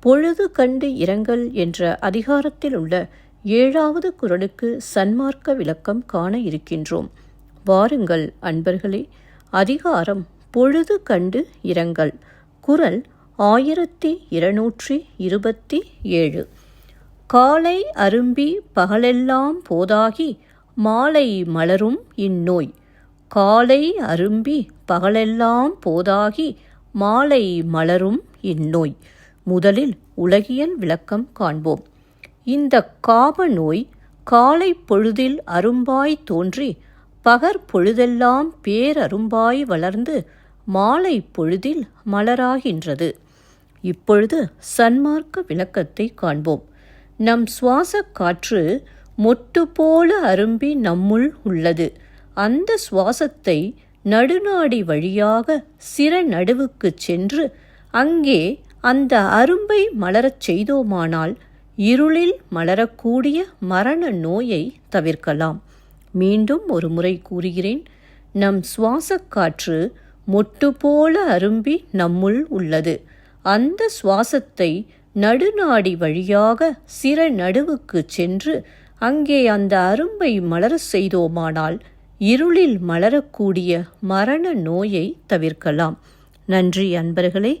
பொழுது கண்டு இரங்கல் என்ற அதிகாரத்தில் உள்ள ஏழாவது குரலுக்கு சன்மார்க்க விளக்கம் காண இருக்கின்றோம். வாருங்கள் அன்பர்களே அதிகாரம் பொழுது கண்டு இரங்கல். குரல் ஆயிரத்தி இருநூற்றி இருபத்தி ஏழு. காலை அரும்பி பகலெல்லாம் போதாகி மாலை மலரும் இந்நோய். காலை அரும்பி பகலெல்லாம் போதாகி மாலை மலரும் இந்நோய். முதலில் உலகியல் விளக்கம் காண்போம். இந்த காம நோய் காலை பொழுதில் அரும்பாய் தோன்றி பகற்பொழுதெல்லாம் பேரரும்பாய் வளர்ந்து மாலை பொழுதில் மலராகின்றது. இப்பொழுது சன்மார்க்க விளக்கத்தை காண்போம். நம் சுவாச காற்று மொட்டு போல அரும்பி நம்முள் உள்ளது. அந்த சுவாசத்தை நடுநாடி வழியாக சிற நடுவுக்குச் சென்று அங்கே அந்த அரும்பை மலரச் செய்தோமானால் இருளில் மலரக்கூடிய மரண நோயை தவிர்க்கலாம். மீண்டும் ஒரு முறை கூறுகிறேன் நம் சுவாசக் காற்று மொட்டு போல அரும்பி நம்முள் உள்ளது. அந்த சுவாசத்தை நடுநாடி வழியாக சிற நடுவுக்கு சென்று அங்கே அந்த அரும்பை மலரச் செய்தோமானால் இருளில் மலரக்கூடிய மரண நோயை தவிர்க்கலாம். நன்றி அன்பர்களே